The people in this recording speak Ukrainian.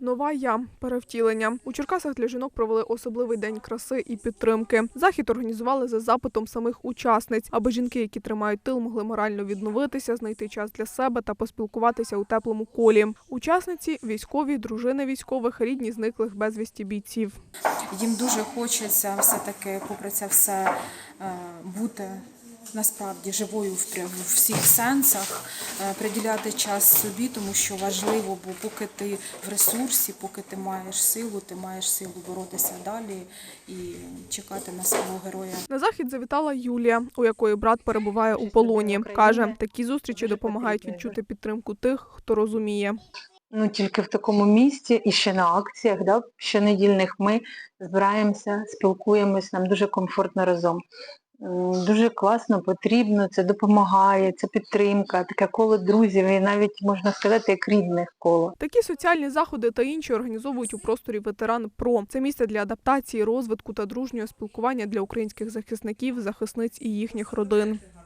Нова я перевтілення у Черкасах для жінок провели особливий день краси і підтримки. Захід організували за запитом самих учасниць, аби жінки, які тримають тил, могли морально відновитися, знайти час для себе та поспілкуватися у теплому колі. Учасниці військові, дружини військових, рідні зниклих безвісті бійців. Їм дуже хочеться все-таки, попри це все, е, бути насправді живою в всіх сенсах, е, приділяти час собі, тому що важливо, бо поки ти в ресурсі, поки ти маєш силу, ти маєш силу боротися далі і чекати на свого героя. На захід завітала Юлія, у якої брат перебуває у полоні. каже, такі зустрічі допомагають відчути підтримку тих, хто розуміє. ну тільки в такому місці і ще на акціях, да, щонедільних ми збираємося, спілкуємось, нам дуже комфортно разом. Дуже класно, потрібно, це допомагає, це підтримка, таке коло друзів і навіть можна сказати, як рідних коло. Такі соціальні заходи та інші організовують у просторі ветеран ПРО. Це місце для адаптації, розвитку та дружнього спілкування для українських захисників, захисниць і їхніх родин.